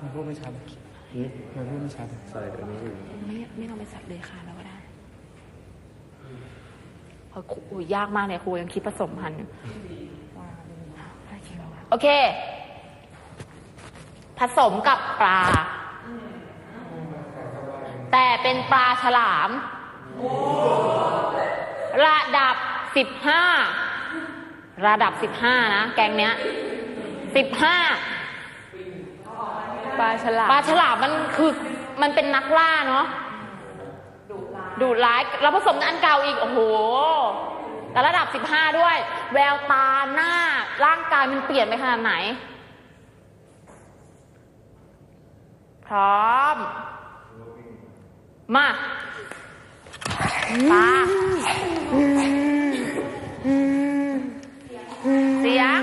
มันพูดไม่ชัดหืมมันพูดไม่ชัดใส่ตัวนี้อยู่ไม่ไม่ต้องไปสัตว์เลยค่ะแล้วก็ได้เพราะครูยากมากเนี่ยครูยังคิดผสมพันธุ์อยู่โอเค ผสมกับปลา แต่เป็นปลาฉลาม ระดับสิบห้าระดับสิบห้านะ แกงเนี้ยสิบห้า ปลาฉลาม ปลาฉลามมันคือมันเป็นนักล่าเนาะดูร้ายเราผสมกับอันเก่าอีก โอ้โหแต่ระดับสิบห้าด้วย แววตาหน้า ร่างกายมันเปลี่ยนไปขนาดไหน พร้อม มาตาเสียง